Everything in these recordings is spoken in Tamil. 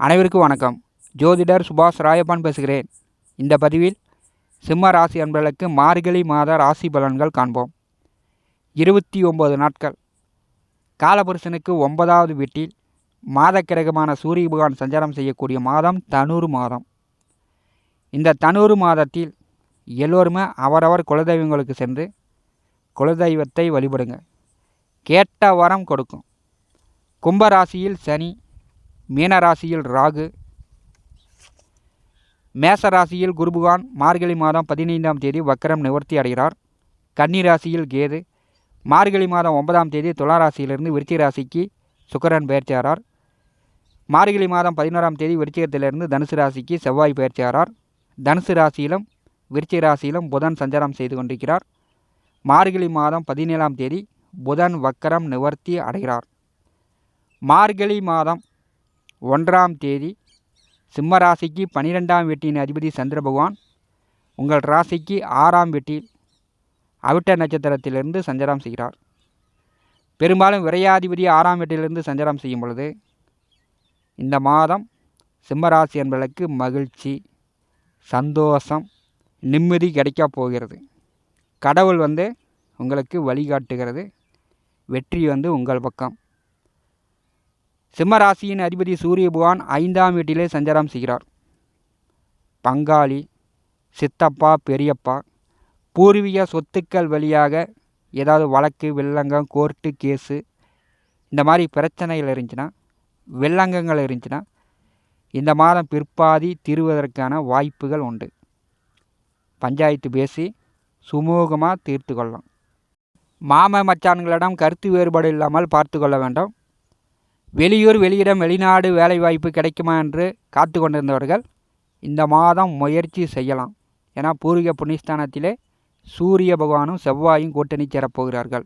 அனைவருக்கும் வணக்கம். ஜோதிடர் சுபாஷ் ராயப்பான் பேசுகிறேன். இந்த பதிவில் சிம்ம ராசி அன்பர்களுக்கு மார்கழி மாத ராசி பலன்கள் காண்போம். இருபத்தி ஒம்பது நாட்கள். காலபுருஷனுக்கு ஒன்பதாவது வீட்டில் மாத கிரகமான சூரிய பகவான் சஞ்சாரம் செய்யக்கூடிய மாதம் தனூர் மாதம். இந்த தனூர் மாதத்தில் எல்லோருமே அவரவர் குலதெய்வங்களுக்கு சென்று குலதெய்வத்தை வழிபடுங்க. கேட்ட வரம் கொடுக்கும். கும்பராசியில் சனி மீனராசியில் ராகு மேச ராசியில் குருபுகான் மார்கழி மாதம் பதினைந்தாம் தேதி வக்கரம் நிவர்த்தி அடைகிறார். கன்னி ராசியில் கேது மார்கழி மாதம் ஒன்பதாம் தேதி துலா ராசியிலிருந்து விருச்சிக ராசிக்கு சுக்கரன் பயிற்சியாரார் மார்கழி மாதம் பதினோராம் தேதி விருச்சிகத்திலிருந்து தனுசு ராசிக்கு செவ்வாய் பயிற்சியாரார் தனுசு ராசியிலும் விருச்சிக ராசியிலும் புதன் சஞ்சாரம் செய்து கொண்டிருக்கிறார். மார்கழி மாதம் பதினேழாம் தேதி புதன் வக்கரம் நிவர்த்தி அடைகிறார். மார்கழி மாதம் ஒன்றாம் தேதி சிம்ம ராசிக்கு பனிரெண்டாம் வீட்டின் அதிபதி சந்திர பகவான் உங்கள் ராசிக்கு ஆறாம் வீட்டில் அவிட்ட நட்சத்திரத்திலிருந்து சஞ்சாரம் செய்கிறார். பெரும்பாலும் விரையாதிபதி ஆறாம் வீட்டிலிருந்து சஞ்சாரம் செய்யும் பொழுது இந்த மாதம் சிம்மராசி என்பதற்கு மகிழ்ச்சி சந்தோஷம் நிம்மதி கிடைக்க போகிறது. கடவுள் வந்து உங்களுக்கு வழிகாட்டுகிறது. வெற்றி வந்து உங்கள் பக்கம். சிம்மராசியின் அதிபதி சூரிய பகவான் ஐந்தாம் வீட்டிலே சஞ்சாரம் செய்கிறார். பங்காளி சித்தப்பா பெரியப்பா பூர்வீக சொத்துக்கள் வழியாக ஏதாவது வழக்கு வெள்ளங்கம் கோர்ட்டு கேஸு இந்த மாதிரி பிரச்சனைகள் இருந்துச்சுன்னா வெள்ளங்கங்கள் இருந்துச்சுன்னா இந்த மாதம் பிற்பாதி தீர்வதற்கான வாய்ப்புகள் உண்டு. பஞ்சாயத்து பேசி சுமூகமாக தீர்த்து கொள்ளலாம். மாம மச்சான்களிடம் கருத்து வேறுபாடு இல்லாமல் பார்த்து கொள்ள வேண்டும். வெளியூர் வெளியிடம் வெளிநாடு வேலைவாய்ப்பு கிடைக்குமா என்று காத்து கொண்டிருந்தவர்கள் இந்த மாதம் முயற்சி செய்யலாம். ஏன்னா பூர்வீக புண்ணியஸ்தானத்திலே சூரிய பகவானும் செவ்வாயும் கூட்டணி சேரப்போகிறார்கள்.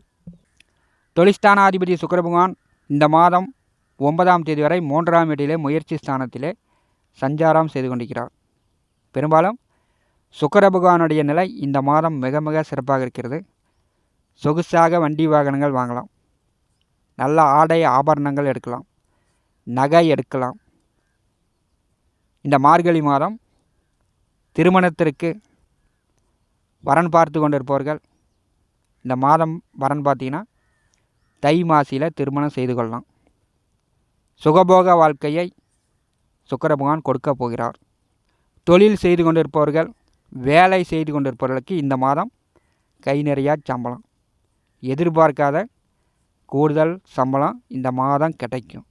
தொழிற்ஸ்தானாதிபதி சுக்கர பகவான் இந்த மாதம் ஒன்பதாம் தேதி வரை மூன்றாம் வீட்டிலே முயற்சி ஸ்தானத்திலே சஞ்சாரம் செய்து கொண்டிருக்கிறார். பெரும்பாலும் சுக்கர பகவானுடைய நிலை இந்த மாதம் மிக மிக சிறப்பாக இருக்கிறது. சொகுசாக வண்டி வாகனங்கள் வாங்கலாம். நல்ல ஆடை ஆபரணங்கள் எடுக்கலாம். நகை எடுக்கலாம். இந்த மார்கழி மாதம் திருமணத்திற்கு வரன் பார்த்து கொண்டிருப்பவர்கள் இந்த மாதம் வரன் பார்த்தீங்கன்னா தை மாசியில் திருமணம் செய்து கொள்ளலாம். சுகபோக வாழ்க்கையை சுக்கர பகவான் கொடுக்க போகிறார். தொழில் செய்து கொண்டிருப்பவர்கள் வேலை செய்து கொண்டிருப்பவர்களுக்கு இந்த மாதம் கை நிறையா சம்பளம். எதிர்பார்க்காத கூடுதல் சம்பளம் இந்த மாதம் கிடைக்கும்.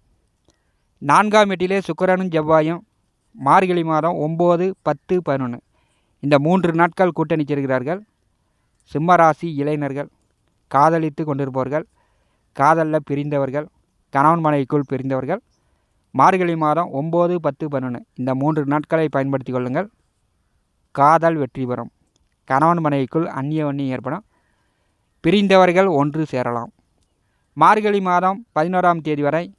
நான்காம் எட்டிலே சுக்கரனும் செவ்வாயும் மார்கழி மாதம் ஒம்பது பத்து பதினொன்று இந்த மூன்று நாட்கள் கூட்டணி சேர்கிறார்கள் சிம்மராசி இளைஞர்கள் காதலித்து கொண்டிருப்பவர்கள் காதலில் பிரிந்தவர்கள் கணவன் மனைவிக்குள் பிரிந்தவர்கள் மார்கழி மாதம் ஒம்பது பத்து பதினொன்று இந்த மூன்று நாட்களை பயன்படுத்தி கொள்ளுங்கள். காதல் வெற்றி பெறும். கணவன் மனைவிக்குள் அந்நிய வண்ணி ஏற்படும். பிரிந்தவர்கள் ஒன்று சேரலாம். மார்கழி மாதம் பதினோராம் தேதி வரை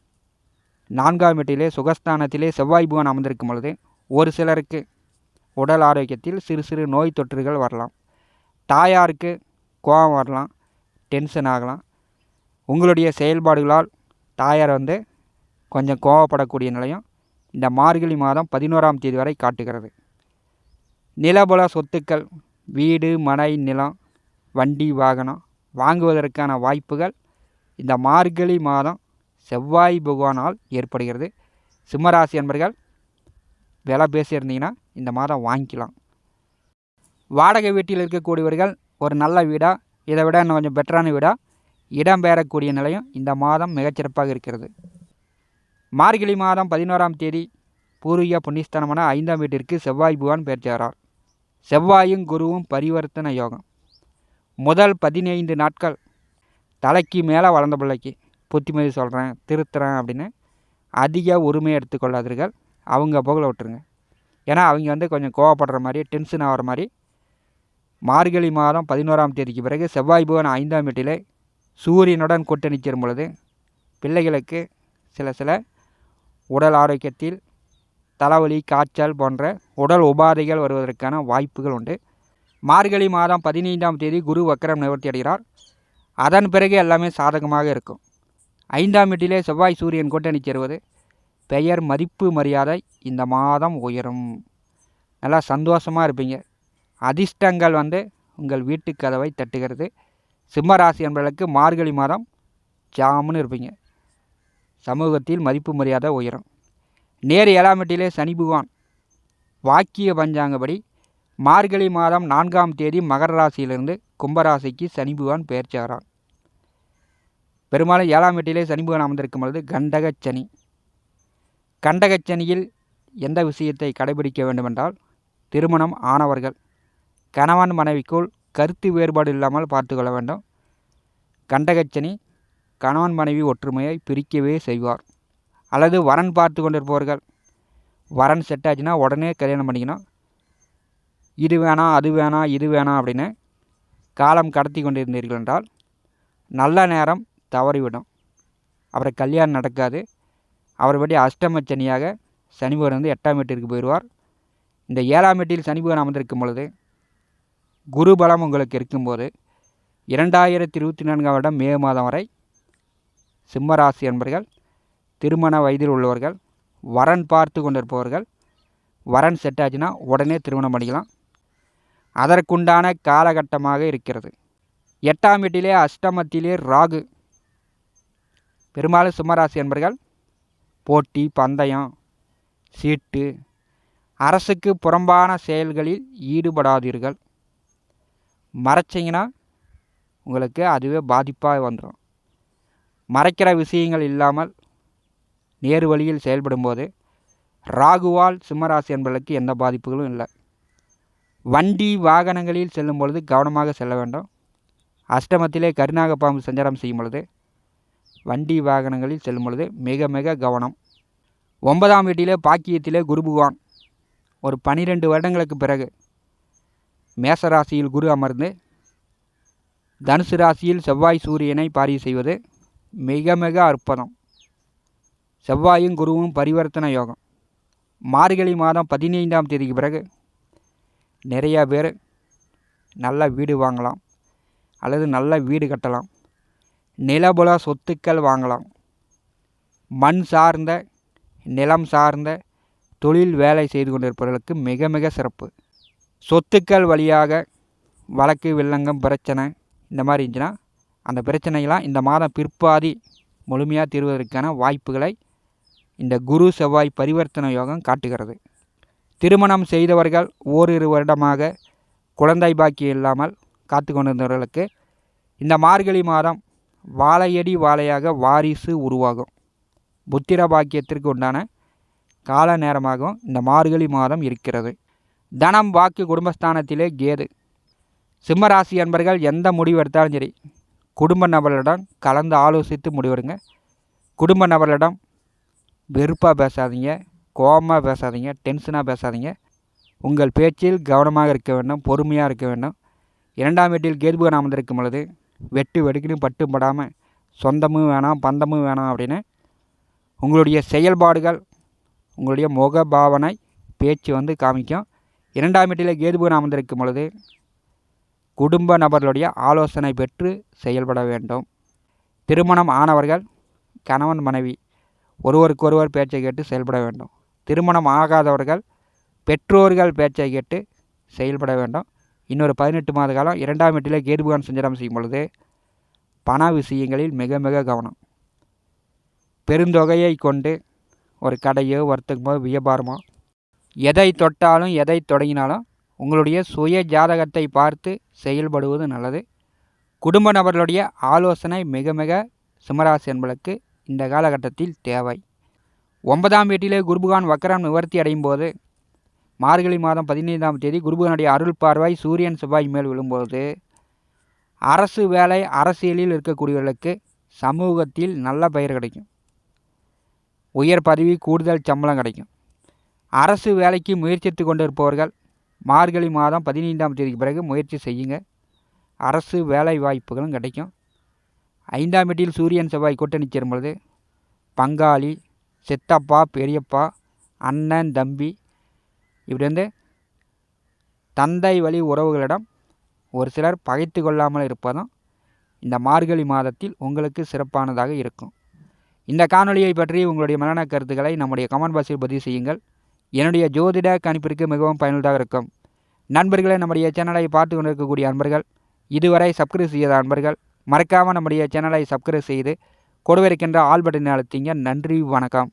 நான்காம் வீட்டிலே சுகஸ்தானத்திலே செவ்வாய் புவன் அமர்ந்திருக்கும் பொழுது ஒரு சிலருக்கு உடல் ஆரோக்கியத்தில் சிறு சிறு நோய் தொற்றுகள் வரலாம். தாயாருக்கு கோபம் வரலாம் டென்ஷன் ஆகலாம். உங்களுடைய செயல்பாடுகளால் தாயார் வந்து கொஞ்சம் கோவப்படக்கூடிய நிலையும் இந்த மார்கழி மாதம் பதினோராம் தேதி வரை காட்டுகிறது. நிலபல சொத்துக்கள் வீடு மனை நிலம் வண்டி வாகனம் வாங்குவதற்கான வாய்ப்புகள் இந்த மார்கழி மாதம் செவ்வாய் பகவானால் ஏற்படுகிறது. சிம்மராசி அன்பர்கள் விலை பேசியிருந்தீங்கன்னா இந்த மாதம் வாங்கிக்கலாம். வாடகை வீட்டில் இருக்கக்கூடியவர்கள் ஒரு நல்ல வீடாக இதை விட இன்னும் கொஞ்சம் பெட்டரான வீடாக இடம் பெறக்கூடிய நிலையும் இந்த மாதம் மிகச்சிறப்பாக இருக்கிறது. மார்கழி மாதம் பதினோராம் தேதி பூர்வீக புண்ணியஸ்தானமான ஐந்தாம் வீட்டிற்கு செவ்வாய் பகவான் பெயர்ச்சாரார் செவ்வாயும் குருவும் பரிவர்த்தன யோகம். முதல் பதினைந்து நாட்கள் தலைக்கு மேலே வளர்ந்த பிள்ளைக்கு புத்திமதி சொல்கிறேன் திருத்துறேன் அப்படின்னு அதிக உரிமை எடுத்துக்கொள்ளாதீர்கள். அவங்க போகல விட்டுருங்க. ஏன்னா அவங்க வந்து கொஞ்சம் கோவப்படுற மாதிரி டென்ஷன் ஆகிற மாதிரி. மார்கழி மாதம் பதினோராம் தேதிக்கு பிறகு செவ்வாய் புவன் ஐந்தாம் வீட்டிலே சூரியனுடன் கூட்டணி சேரும் பொழுது பிள்ளைகளுக்கு சில சில உடல் ஆரோக்கியத்தில் தலைவலி காய்ச்சல் போன்ற உடல் உபாதைகள் வருவதற்கான வாய்ப்புகள் உண்டு. மார்கழி மாதம் பதினைந்தாம் தேதி குரு வக்கரம் நிவர்த்தி அடைகிறார். அதன் பிறகு எல்லாமே சாதகமாக இருக்கும். ஐந்தாம் வீட்டிலே செவ்வாய் சூரியன் கூட்டணி சேருவது பெயர் மதிப்பு மரியாதை இந்த மாதம் உயரும். நல்லா சந்தோஷமாக இருப்பீங்க. அதிர்ஷ்டங்கள் வந்து உங்கள் வீட்டு கதவை தட்டுகிறது. சிம்மராசி என்பதற்கு மார்கழி மாதம் ஜாமுன்னு இருப்பீங்க. சமூகத்தில் மதிப்பு மரியாதை உயரும். நேர் ஏழாமட்டிலே சனி பகவான். வாக்கிய பஞ்சாங்கப்படி மார்கழி மாதம் நான்காம் தேதி மகர ராசியிலிருந்து கும்பராசிக்கு சனிபுவான் பெயர்ச்சாரான் பெரும்பாலும் ஏழாம் வீட்டிலே சனி அமர்ந்திருக்கும் பொழுது கண்டகச்சனி கண்டகச்சனியில் எந்த விஷயத்தை கடைபிடிக்க வேண்டுமென்றால் திருமணம் ஆனவர்கள் கணவன் மனைவிக்குள் கருத்து வேறுபாடு இல்லாமல் பார்த்து கொள்ள வேண்டும். கண்டகச்சனி கணவன் மனைவி ஒற்றுமையை பிரிக்கவே செய்வார். அல்லது வரன் பார்த்து கொண்டிருப்பவர்கள் வரன் செட் ஆச்சுன்னா உடனே கல்யாணம் பண்ணிக்கணும். இது வேணாம் அது வேணாம் இது வேணாம் அப்படின்னு காலம் கடத்தி கொண்டிருந்தீர்கள் என்றால் நல்ல நேரம் தவறிவிடும். அவரை கல்யாணம் நடக்காது. அவர் படி அஷ்டமச்சனியாக சனிபகன் வந்து எட்டாம் வீட்டிற்கு போயிடுவார். இந்த ஏழாம் வீட்டில் சனிபகன் அமர்ந்திருக்கும் பொழுது குரு பலம் உங்களுக்கு இருக்கும்போது இரண்டாயிரத்தி இருபத்தி நான்காம் வருடம் மே மாதம் வரை சிம்மராசி என்பர்கள் திருமண வயதில் உள்ளவர்கள் வரன் பார்த்து கொண்டிருப்பவர்கள் வரன் செட் ஆச்சுன்னா உடனே திருமணம் பண்ணிக்கலாம். அதற்குண்டான காலகட்டமாக இருக்கிறது. எட்டாம் வீட்டிலே அஷ்டமத்திலே ராகு. பெரும்பாலும் சிம்மராசி என்பர்கள் போட்டி பந்தயம் சீட்டு அரசுக்கு புறம்பான செயல்களில் ஈடுபடாதீர்கள். மறைச்சிங்கன்னா உங்களுக்கு அதுவே பாதிப்பாக வந்துடும் மறைக்கிற விஷயங்கள் இல்லாமல் நேரு வழியில் செயல்படும்போது ராகுவால் சிம்மராசி என்பதற்கு எந்த பாதிப்புகளும் இல்லை. வண்டி வாகனங்களில் செல்லும் பொழுது கவனமாக செல்ல வேண்டும். அஷ்டமத்திலே கருநாக பாம்பு சஞ்சாரம் செய்யும் பொழுது வண்டி வாகனங்களில் செல்லும் பொழுது மிக மிக கவனம். ஒன்பதாம் வீட்டிலே பாக்கியத்திலே குரு பகவான். ஒரு பனிரெண்டு வருடங்களுக்கு பிறகு மேசராசியில் குரு அமர்ந்து தனுசு ராசியில் செவ்வாய் சூரியனை பாரி செய்வது மிக மிக அற்புதம். செவ்வாயும் குருவும் பரிவர்த்தன யோகம். மார்கழி மாதம் பதினைந்தாம் தேதிக்கு பிறகு நிறையா பேர் நல்ல வீடு வாங்கலாம் அல்லது நல்ல வீடு கட்டலாம். நிலபுல சொத்துக்கள் வாங்கலாம். மண் சார்ந்த நிலம் சார்ந்த தொழில் வேலை செய்து கொண்டிருப்பவர்களுக்கு மிக மிக சிறப்பு. சொத்துக்கள் வழியாக வழக்கு வில்லங்கம் பிரச்சனை இந்த மாதிரி இருந்துச்சுன்னா அந்த பிரச்சனையெல்லாம் இந்த மாதம் பிற்பாதி முழுமையாக தீர்வதற்கான வாய்ப்புகளை இந்த குரு செவ்வாய் பரிவர்த்தனை யோகம் காட்டுகிறது. திருமணம் செய்தவர்கள் ஓரிரு வருடமாக குழந்தை பாக்கியம் இல்லாமல் காத்து கொண்டிருந்தவர்களுக்கு இந்த மார்கழி மாதம் வாழையடி வாழையாக வாரிசு உருவாகும். புத்திர பாக்கியத்திற்கு உண்டான கால நேரமாகவும் இந்த மார்கழி மாதம் இருக்கிறது. தனம் வாக்கு குடும்பஸ்தானத்திலே கேது. சிம்மராசி அன்பர்கள் எந்த முடிவு எடுத்தாலும் சரி குடும்ப நபர்களிடம் கலந்து ஆலோசித்து முடிவெடுங்க. குடும்ப நபர்களிடம் வெறுப்பாக பேசாதீங்க. கோபமாக பேசாதீங்க டென்ஷனாக பேசாதீங்க. உங்கள் பேச்சில் கவனமாக இருக்க வேண்டும் பொறுமையாக இருக்க வேண்டும். இரண்டாம் வீட்டில் கேதுபுகன் அமர்ந்திருக்கும் பொழுது வெட்டு வெடுக்குன்னு பட்டு படாமல் சொந்தமும் வேணாம் பந்தமும் வேணாம் அப்படின்னு உங்களுடைய செயல்பாடுகள் உங்களுடைய முக பாவனை பேச்சு வந்து காமிக்கும். இரண்டாம் வீட்டில் கேதுபுகன் அமர்ந்திருக்கும் பொழுது குடும்ப நபர்களுடைய ஆலோசனை பெற்று செயல்பட வேண்டும். திருமணம் ஆனவர்கள் கணவன் மனைவி ஒருவருக்கொருவர் பேச்சை கேட்டு செயல்பட வேண்டும். திருமணம் ஆகாதவர்கள் பெற்றோர்கள் பேச்சை கேட்டு செயல்பட வேண்டும். இன்னொரு பதினெட்டு மாத காலம் இரண்டாம் வீட்டிலே கேதுபகான் சஞ்சாரம் செய்யும் பொழுது பண விஷயங்களில் மிக மிக கவனம். பெருந்தொகையை கொண்டு ஒரு கடையோ வர்த்தகமோ வியாபாரமோ எதை தொட்டாலும் எதை தொடங்கினாலும் உங்களுடைய சுய ஜாதகத்தை பார்த்து செயல்படுவது நல்லது. குடும்ப நபர்களுடைய ஆலோசனை மிக மிக சிம்மராசி என்பதற்கு இந்த காலகட்டத்தில் தேவை. ஒன்பதாம் வீட்டிலே குருபகான் வக்கரம் நிவர்த்தி அடையும் போது மார்கழி மாதம் பதினைந்தாம் தேதி குருபகனுடைய அருள் பார்வை சூரியன் செவ்வாய் மேல் விழும்போது அரசு வேலை அரசியலில் இருக்கக்கூடியவர்களுக்கு சமூகத்தில் நல்ல பெயர் கிடைக்கும். உயர் பதவி கூடுதல் சம்பளம் கிடைக்கும். அரசு வேலைக்கு முயற்சித்து கொண்டிருப்பவர்கள் மார்கழி மாதம் பதினைந்தாம் தேதிக்கு பிறகு முயற்சி செய்யுங்க. அரசு வேலை வாய்ப்புகளும் கிடைக்கும். ஐந்தாம் வீட்டில் சூரியன் செவ்வாய் கூட்டணி சேரும் பொழுது பங்காளி சித்தப்பா பெரியப்பா அண்ணன் தம்பி இப்படி வந்து தந்தை வழி உறவுகளிடம் ஒரு சிலர் பகைத்து கொள்ளாமல் இருப்பதும் இந்த மார்கழி மாதத்தில் உங்களுக்கு சிறப்பானதாக இருக்கும். இந்த காணொலியை பற்றி உங்களுடைய மரண கருத்துக்களை நம்முடைய கமெண்ட் பாக்ஸில் பதிவு செய்யுங்கள். என்னுடைய ஜோதிட கணிப்பிற்கு மிகவும் பயனுள்ளதாக இருக்கும். நண்பர்களே நம்முடைய சேனலை பார்த்து கொண்டிருக்கக்கூடிய அன்பர்கள் இதுவரை சப்ஸ்கிரைப் செய்யாத அன்பர்கள் மறக்காமல் நம்முடைய சேனலை சப்ஸ்கிரைப் செய்து கொடுவிருக்கின்ற ஆல் பட்டனை அழுத்திங்க. நன்றி வணக்கம்.